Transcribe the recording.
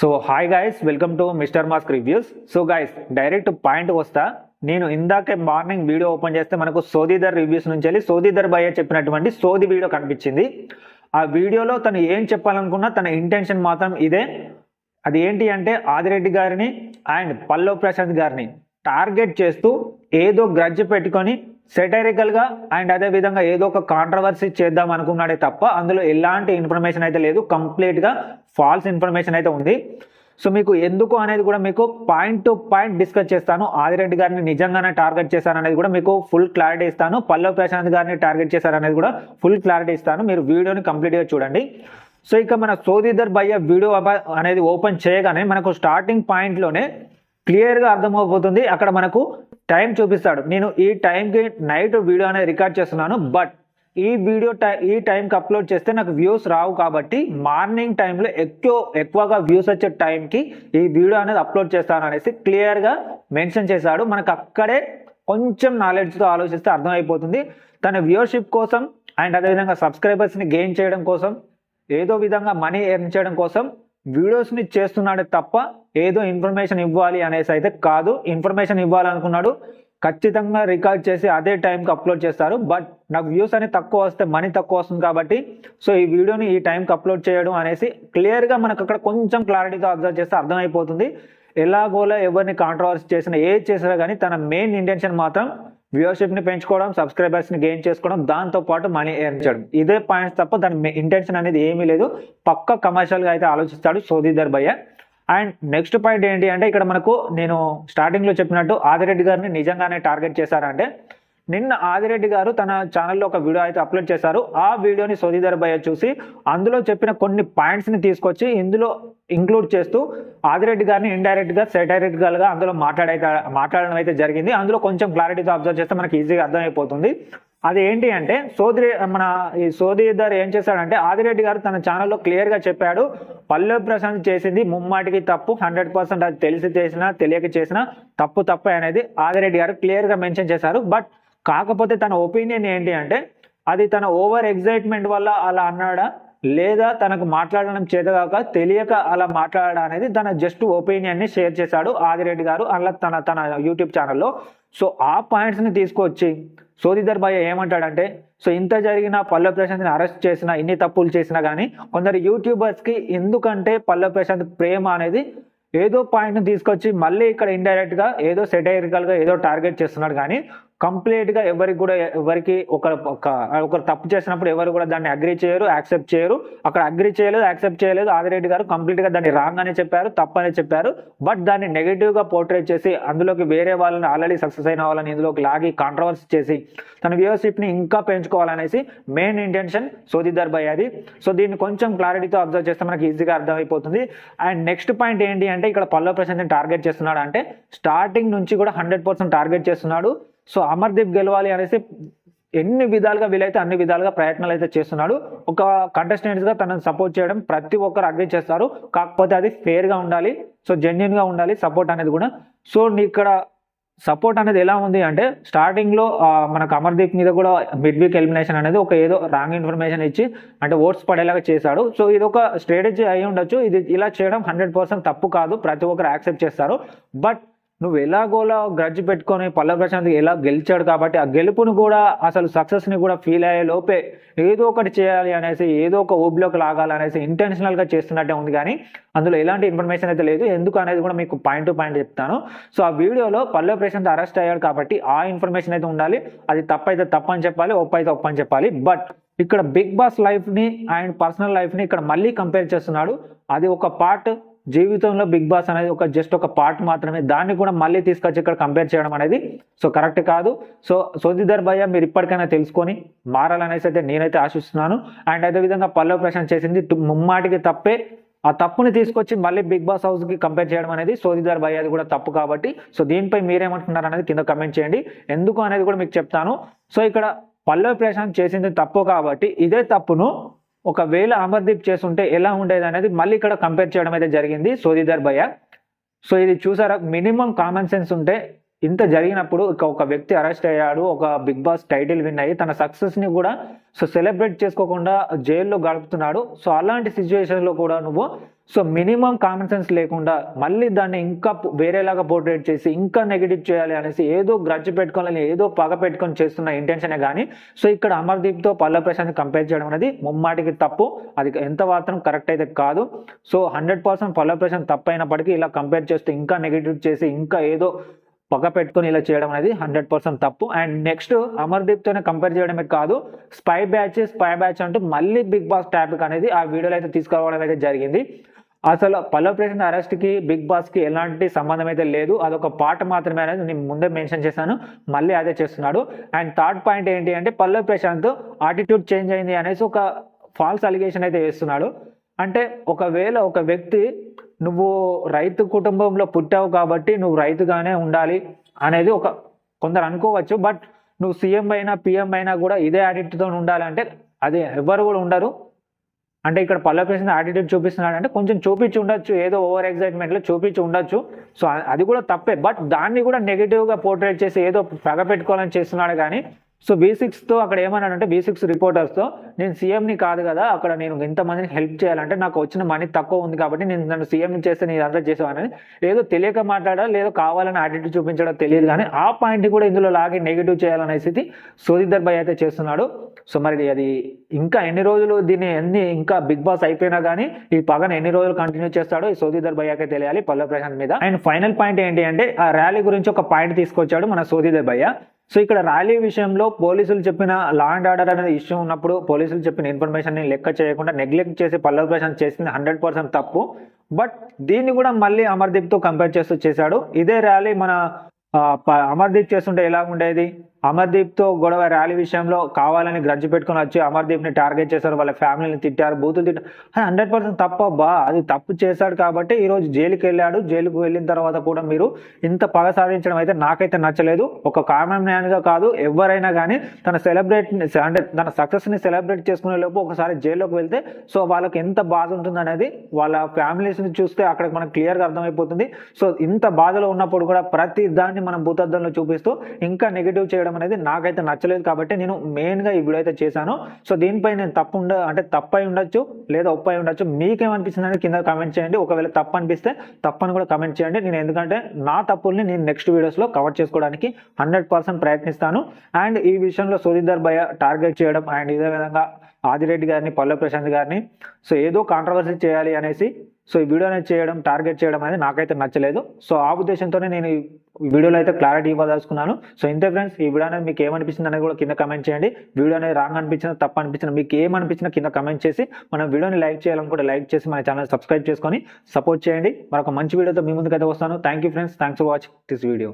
So hi guys welcome to mister mask reviews so guys direct point వస్తా. నేను ఇందాకే morning video open చేస్తే మనకు సోదీదర్ రివ్యూస్ నుంచి వెళ్ళి సోదీధర్ భయ్య చెప్పినటువంటి సోది వీడియో కనిపించింది. ఆ వీడియోలో తను ఏం చెప్పాలనుకున్నా తన ఇంటెన్షన్ మాత్రం ఇదే. అది ఏంటి అంటే ఆదిరెడ్డి గారిని అండ్ పల్లవ్ ప్రశాంత్ గారిని టార్గెట్ చేస్తూ ఏదో గ్రజ్జు పెట్టుకొని సెటరికల్గా అండ్ అదే విధంగా ఏదో ఒక కాంట్రవర్సీ చేద్దాం అనుకున్నాడే తప్ప అందులో ఎలాంటి ఇన్ఫర్మేషన్ అయితే లేదు కంప్లీట్గా ఫాల్స్ ఇన్ఫర్మేషన్ అయితే ఉంది. సో మీకు ఎందుకు అనేది కూడా మీకు పాయింట్ టు పాయింట్ డిస్కస్ చేస్తాను. ఆదిరెడ్డి గారిని నిజంగానే టార్గెట్ చేశారనేది కూడా మీకు ఫుల్ క్లారిటీ ఇస్తాను. పల్లవ్ ప్రశాంత్ గారిని టార్గెట్ చేశారనేది కూడా ఫుల్ క్లారిటీ ఇస్తాను. మీరు వీడియోని కంప్లీట్గా చూడండి. సో ఇక మన సోదీదర్ భయ్య వీడియో అనేది ఓపెన్ చేయగానే మనకు స్టార్టింగ్ పాయింట్లోనే క్లియర్గా అర్థమైపోతుంది అక్కడ మనకు టైం చూపిస్తాడు. నేను ఈ టైంకి నైట్ వీడియో అనేది రికార్డ్ చేస్తున్నాను బట్ ఈ వీడియో టై ఈ టైంకి అప్లోడ్ చేస్తే నాకు వ్యూస్ రావు కాబట్టి మార్నింగ్ టైంలో ఎక్కువ ఎక్కువగా వ్యూస్ వచ్చే టైంకి ఈ వీడియో అనేది అప్లోడ్ చేస్తాను అనేసి క్లియర్గా మెన్షన్ చేశాడు. మనకు అక్కడే కొంచెం నాలెడ్జ్తో ఆలోచిస్తే అర్థమైపోతుంది. తన వ్యూవర్షిప్ కోసం అండ్ అదేవిధంగా సబ్స్క్రైబర్స్ని గెయిన్ చేయడం కోసం ఏదో విధంగా మనీ ఎర్న్ చేయడం కోసం వీడియోస్ని చేస్తున్నాడే తప్ప ఏదో ఇన్ఫర్మేషన్ ఇవ్వాలి అనేసి అయితే కాదు. ఇన్ఫర్మేషన్ ఇవ్వాలనుకున్నాడు. ఖచ్చితంగా రికార్డ్ చేసి అదే టైంకి అప్లోడ్ చేస్తారు. బట్ నాకు వ్యూస్ అనేది తక్కువ వస్తే మనీ తక్కువ వస్తుంది కాబట్టి సో ఈ వీడియోని ఈ టైంకి అప్లోడ్ చేయడం అనేసి క్లియర్గా మనకు అక్కడ కొంచెం క్లారిటీతో అబ్జర్వ్ చేస్తే అర్థమైపోతుంది. ఎలాగోలా ఎవరిని కాంట్రవర్సీ చేసినా ఏది చేసినా కానీ తన మెయిన్ ఇంటెన్షన్ మాత్రం వ్యూవర్షిప్ని పెంచుకోవడం సబ్స్క్రైబర్స్ని గెయిన్ చేసుకోవడం దాంతో పాటు మనీ ఎర్న్ చేయడం. ఇదే పాయింట్స్ తప్ప దాని ఇంటెన్షన్ అనేది ఏమీ లేదు. పక్క కమర్షియల్గా అయితే ఆలోచిస్తాడు సోదీధర్ భయ్య. అండ్ నెక్స్ట్ పాయింట్ ఏంటి అంటే ఇక్కడ మనకు నేను స్టార్టింగ్లో చెప్పినట్టు ఆదిరెడ్డి గారిని నిజంగానే టార్గెట్ చేశారంటే నిన్న ఆదిరెడ్డి గారు తన ఛానల్లో ఒక వీడియో అయితే అప్లోడ్ చేశారు. ఆ వీడియోని సోదీధర్ భయ్య చూసి అందులో చెప్పిన కొన్ని పాయింట్స్ని తీసుకొచ్చి ఇందులో ఇంక్లూడ్ చేస్తూ ఆదిరెడ్డి గారిని ఇండైరెక్ట్గా సెటైరెక్ట్గా అందులో మాట్లాడైతే మాట్లాడడం అయితే జరిగింది. అందులో కొంచెం క్లారిటీతో అబ్జర్వ్ చేస్తే మనకి ఈజీగా అర్థమైపోతుంది. అది ఏంటి అంటే సోదరి మన ఈ సోదీదర్ ఏం చేశాడంటే ఆదిరెడ్డి గారు తన ఛానల్లో క్లియర్గా చెప్పాడు. పల్లె ప్రశాంత్ చేసింది ముమ్మాటికి తప్పు హండ్రెడ్ పర్సెంట్ అది తెలిసి చేసినా తెలియక చేసినా తప్పు తప్పు అనేది ఆదిరెడ్డి గారు క్లియర్గా మెన్షన్ చేశారు. బట్ కాకపోతే తన ఒపీనియన్ ఏంటి అంటే అది తన ఓవర్ ఎగ్జైట్మెంట్ వల్ల అలా అన్నాడా? లేదా తనకు మాట్లాడడం చేతగాక తెలియక అలా మాట్లాడడం అనేది తన జస్ట్ ఒపీనియన్ని షేర్ చేశాడు ఆదిరెడ్డి గారు అలా తన తన యూట్యూబ్ ఛానల్లో. సో ఆ పాయింట్స్ని తీసుకొచ్చి సోదిదర్ భయ్య ఏమంటాడంటే సో ఇంత జరిగిన పల్లె ప్రశాంత్ని అరెస్ట్ చేసిన ఇన్ని తప్పులు చేసినా కానీ కొందరు యూట్యూబర్స్కి ఎందుకంటే పల్లె ప్రశాంత్ ప్రేమ అనేది ఏదో పాయింట్ని తీసుకొచ్చి మళ్ళీ ఇక్కడ ఇండైరెక్ట్గా ఏదో సెటైరికల్గా ఏదో టార్గెట్ చేస్తున్నాడు కానీ కంప్లీట్గా ఎవరికి కూడా ఎవరికి ఒక ఒకరు తప్పు చేసినప్పుడు ఎవరు కూడా దాన్ని అగ్రీ చేయరు యాక్సెప్ట్ చేయరు. అక్కడ అగ్రీ చేయలేదు యాక్సెప్ట్ చేయలేదు. ఆదిరెడ్డి గారు కంప్లీట్గా దాన్ని రాంగ్ అని చెప్పారు తప్పని చెప్పారు. బట్ దాన్ని నెగిటివ్గా పోర్ట్రేట్ చేసి అందులోకి వేరే వాళ్ళని ఆల్రెడీ సక్సెస్ అయిన వాళ్ళని ఇందులోకి లాగి కాంట్రవర్సీ చేసి తన వ్యూవర్షిప్ని ఇంకా పెంచుకోవాలనేసి మెయిన్ ఇంటెన్షన్ సోదిదర్ భయ్ అది సో దీన్ని కొంచెం క్లారిటీతో అబ్జర్వ్ చేస్తే మనకి ఈజీగా అర్థమైపోతుంది. అండ్ నెక్స్ట్ పాయింట్ ఏంటి అంటే ఇక్కడ పల్లవ ప్రశాంత్ టార్గెట్ చేస్తున్నాడు అంటే స్టార్టింగ్ నుంచి కూడా హండ్రెడ్ పర్సెంట్ టార్గెట్ చేస్తున్నాడు. సో అమర్దీప్ గెలవాలి అనేసి ఎన్ని విధాలుగా వీలైతే అన్ని విధాలుగా ప్రయత్నాలు అయితే చేస్తున్నాడు. ఒక కంటెస్టెంట్స్గా తనను సపోర్ట్ చేయడం ప్రతి ఒక్కరు అగ్రి చేస్తారు. కాకపోతే అది ఫేర్గా ఉండాలి. సో జెన్యున్గా ఉండాలి సపోర్ట్ అనేది కూడా. సో ఇక్కడ సపోర్ట్ అనేది ఎలా ఉంది అంటే స్టార్టింగ్లో మనకు అమర్దీప్ మీద కూడా మిడ్ వీక్ ఎలిమినేషన్ అనేది ఒక ఏదో రాంగ్ ఇన్ఫర్మేషన్ ఇచ్చి అంటే ఓట్స్ పడేలాగా చేశాడు. సో ఇది ఒక స్ట్రాటజీ అయి ఉండొచ్చు. ఇది ఇలా చేయడం హండ్రెడ్ పర్సెంట్ తప్పు కాదు. ప్రతి ఒక్కరు యాక్సెప్ట్ చేస్తారు. బట్ నువ్వు ఎలాగోలా గ్రడ్జ్ పెట్టుకొని పల్లవ ప్రశాంత్ ఎలా గెలిచాడు కాబట్టి ఆ గెలుపును కూడా అసలు సక్సెస్ని కూడా ఫీల్ అయ్యే లోపే ఏదో ఒకటి చేయాలి అనేసి ఏదో ఒక ఊబిలోకి లాగాలనేసి ఇంటెన్షనల్గా చేస్తున్నట్టే ఉంది కానీ అందులో ఎలాంటి ఇన్ఫర్మేషన్ అయితే లేదు. ఎందుకు అనేది కూడా మీకు పాయింట్ టు పాయింట్ చెప్తాను. సో ఆ వీడియోలో పల్లె ప్రశాంత్ అరెస్ట్ అయ్యాడు కాబట్టి ఆ ఇన్ఫర్మేషన్ అయితే ఉండాలి. అది తప్పైతే తప్పని చెప్పాలి ఒప్పైతే అయితే చెప్పాలి. బట్ ఇక్కడ బిగ్ బాస్ లైఫ్ని అండ్ పర్సనల్ లైఫ్ని ఇక్కడ మళ్ళీ కంపేర్ చేస్తున్నాడు. అది ఒక పార్ట్ జీవితంలో బిగ్ బాస్ అనేది ఒక జస్ట్ ఒక పార్ట్ మాత్రమే. దాన్ని కూడా మళ్ళీ తీసుకొచ్చి ఇక్కడ కంపేర్ చేయడం అనేది సో కరెక్ట్ కాదు. సో సోదిదర్ భయ్య మీరు ఇప్పటికైనా తెలుసుకొని మారాలనేసి అయితే నేనైతే ఆశిస్తున్నాను. అండ్ అదేవిధంగా పల్లవ ప్రశాంత్ చేసింది ముమ్మాటికి తప్పే. ఆ తప్పుని తీసుకొచ్చి మళ్ళీ బిగ్ బాస్ హౌస్కి కంపేర్ చేయడం అనేది సోదిదార్ భయ్ అది కూడా తప్పు కాబట్టి సో దీనిపై మీరేమంటున్నారు అనేది కింద కమెంట్ చేయండి. ఎందుకు అనేది కూడా మీకు చెప్తాను. సో ఇక్కడ పల్లవి ప్రశాంత్ చేసింది తప్పు కాబట్టి ఇదే తప్పును ఒకవేళ అమర్దీప్ చేస్తుంటే ఎలా ఉండేది అనేది మళ్ళీ ఇక్కడ కంపేర్ చేయడం అయితే జరిగింది. సోదిదార్ భయ్య. సో ఇది చూసారా మినిమం కామన్ సెన్స్ ఉంటే ఇంత జరిగినప్పుడు ఇక ఒక వ్యక్తి అరెస్ట్ అయ్యాడు ఒక బిగ్ బాస్ టైటిల్ విన్ అయ్యి తన సక్సెస్ని కూడా సో సెలబ్రేట్ చేసుకోకుండా జైల్లో గడుపుతున్నాడు. సో అలాంటి సిచ్యువేషన్లో కూడా నువ్వు సో మినిమం కామన్ సెన్స్ లేకుండా మళ్ళీ దాన్ని ఇంకా వేరేలాగా పోర్ట్రేట్ చేసి ఇంకా నెగిటివ్ చేయాలి అనేసి ఏదో గ్రడ్జ్ పెట్టుకోవాలని ఏదో పగ పెట్టుకొని చేస్తున్న ఇంటెన్షనే కానీ సో ఇక్కడ అమర్దీప్తో పల్ల ప్రశాంత్ కంపేర్ చేయడం అనేది ముమ్మాటికి తప్పు. అది ఎంత మాత్రం కరెక్ట్ అయితే కాదు. సో హండ్రెడ్ పర్సెంట్ పల్ల ప్రశాంత్ తప్పు అయినప్పటికీ ఇలా కంపేర్ చేస్తే ఇంకా నెగిటివ్ చేసి ఇంకా ఏదో పగ పెట్టుకొని ఇలా చేయడం అనేది హండ్రెడ్ పర్సెంట్ తప్పు. అండ్ నెక్స్ట్ అమర్దీప్తోనే కంపేర్ చేయడమే కాదు. స్పై బ్యాచ్ స్పై బ్యాచ్ అంటూ మళ్ళీ బిగ్ బాస్ టాపిక్ అనేది ఆ వీడియోలో అయితే తీసుకురావడం అయితే జరిగింది. అసలు పల్లవ్ ప్రసాద్ అరెస్ట్కి బిగ్ బాస్కి ఎలాంటి సంబంధం అయితే లేదు. అదొక పాట మాత్రమే అనేది నేను ముందే మెన్షన్ చేశాను. మళ్ళీ అదే చేస్తున్నాడు. అండ్ థర్డ్ పాయింట్ ఏంటి అంటే పల్లవ్ ప్రశాంత్ ఆటిట్యూడ్ చేంజ్ అయింది అనేసి ఒక ఫాల్స్ అలిగేషన్ అయితే వేస్తున్నాడు. అంటే ఒకవేళ ఒక వ్యక్తి నువ్వు రైతు కుటుంబంలో పుట్టావు కాబట్టి నువ్వు రైతుగానే ఉండాలి అనేది ఒక కొందరు అనుకోవచ్చు. బట్ నువ్వు సీఎం అయినా పిఎం అయినా కూడా ఇదే యాటిట్యూడ్తో ఉండాలంటే అది ఎవరు కూడా ఉండరు. అంటే ఇక్కడ పల్లె ప్రసాద్ యాటిట్యూడ్ చూపిస్తున్నాడు అంటే కొంచెం చూపించి ఉండొచ్చు ఏదో ఓవర్ ఎగ్జైట్మెంట్లో చూపించి ఉండొచ్చు సో అది కూడా తప్పే. బట్ దాన్ని కూడా నెగిటివ్గా పోర్ట్రేట్ చేసి ఏదో పగ పెట్టుకోవాలని చేస్తున్నాడు కానీ సో బేసిక్స్తో అక్కడ ఏమన్నాడంటే అంటే సిక్స్ రిపోర్టర్స్తో నేను సీఎంని కాదు కదా అక్కడ నేను ఇంతమందిని హెల్ప్ చేయాలంటే నాకు వచ్చిన మనీ తక్కువ ఉంది కాబట్టి నేను నన్ను సీఎంని చేస్తే నేను అంతా చేసేవానని ఏదో తెలియక మాట్లాడా లేదో కావాలని యాటిట్యూడ్ చూపించడం తెలియదు కానీ ఆ పాయింట్ కూడా ఇందులో లాగి నెగిటివ్ చేయాలనేసి సోదిద్దర్ భయ్ అయితే చేస్తున్నాడు. సో మరి అది ఇంకా ఎన్ని రోజులు దీన్ని ఎన్ని ఇంకా బిగ్ బాస్ అయిపోయినా కానీ ఈ పగను ఎన్ని రోజులు కంటిన్యూ చేస్తాడో ఈ సోదిదర్ భయ్యకే తెలియాలి పల్లవ ప్రశాంత్ మీద. అండ్ ఫైనల్ పాయింట్ ఏంటి అంటే ఆ ర్యాలీ గురించి ఒక పాయింట్ తీసుకొచ్చాడు మన సోదిదర్ భయ్య. సో ఇక్కడ ర్యాలీ విషయంలో పోలీసులు చెప్పిన లా అండ్ ఆర్డర్ అనేది ఇష్యూ ఉన్నప్పుడు పోలీసులు చెప్పిన ఇన్ఫర్మేషన్ని లెక్క చేయకుండా నెగ్లెక్ట్ చేసి పల్లవి ప్రశాంత్ చేసింది హండ్రెడ్ పర్సెంట్ తప్పు. బట్ దీన్ని కూడా మళ్ళీ అమర్దీప్తో కంపేర్ చేస్తూ చేశాడు. ఇదే ర్యాలీ మన ప- అమర్దీప్ చేస్తుంటే ఎలా ఉండేది? అమర్దీప్తో గొడవ ర్యాలీ విషయంలో కావాలని గ్రడ్జ్ పెట్టుకొని వచ్చి అమర్దీప్ని టార్గెట్ చేశారు. వాళ్ళ ఫ్యామిలీని తిట్టారు. బూతులు తిట్టారు హండ్రెడ్ పర్సెంట్ తప్పబ్బా అది తప్పు చేశాడు కాబట్టి ఈ రోజు జైలుకి వెళ్ళాడు. జైలుకు వెళ్ళిన తర్వాత కూడా మీరు ఇంత పగ సాధించడం అయితే నాకైతే నచ్చలేదు. ఒక కామన్ కాదు. ఎవరైనా కానీ తన సెలబ్రేట్ అంటే తన సక్సెస్ని సెలబ్రేట్ చేసుకునే లోపు ఒకసారి జైల్లోకి వెళ్తే సో వాళ్ళకి ఎంత బాధ ఉంటుంది అనేది వాళ్ళ ఫ్యామిలీస్ని చూస్తే అక్కడ మనకు క్లియర్గా అర్థమైపోతుంది. సో ఇంత బాధలో ఉన్నప్పుడు కూడా ప్రతి దాన్ని మనం భూతద్దంలో చూపిస్తూ ఇంకా నెగిటివ్ చేయడం అనేది నాకైతే నచ్చలేదు కాబట్టి నేను మెయిన్గా ఈ వీడియో అయితే చేశాను. సో దీనిపై నేను తప్పు ఉండ అంటే తప్పై ఉండొచ్చు లేదా ఒప్పై ఉండొచ్చు. మీకేమనిపిస్తుంది అనేది కింద కమెంట్ చేయండి. ఒకవేళ తప్పు అనిపిస్తే తప్పని కూడా కమెంట్ చేయండి. నేను ఎందుకంటే నా తప్పుల్ని నేను నెక్స్ట్ వీడియోస్లో కవర్ చేసుకోవడానికి హండ్రెడ్ పర్సెంట్ ప్రయత్నిస్తాను. అండ్ ఈ విషయంలో సుధీందర్ భయ టార్గెట్ చేయడం అండ్ ఇదే విధంగా ఆదిరెడ్డి గారిని పల్లె ప్రశాంత్ గారిని. సో ఏదో కాంట్రవర్సీ చేయాలి అనేసి సో ఈ వీడియో అనేది చేయడం టార్గెట్ చేయడం అనేది నాకైతే నచ్చలేదు. సో ఆ ఉద్దేశంతోనే నేను ఈ వీడియోలో అయితే క్లారిటీ ఇవ్వదలుచుకున్నాను. సో ఇంతే ఫ్రెండ్స్ ఈ వీడియో అనేది మీకు ఏమనిపించింది అనేది కూడా కింద కమెంట్ చేయండి. వీడియో అనేది రాంగ్ అనిపించినా తప్పు అనిపించినా మీకు ఏమనిపించినా కింద కమెంట్ చేసి మనం వీడియోని లైక్ చేయాలనుకుంటే లైక్ చేసి మన ఛానల్ సబ్స్క్రైబ్ చేసుకొని సపోర్ట్ చేయండి. మరొక మంచి వీడియోతో మీ ముందుకైతే వస్తాను. Thank you friends thanks for watching this video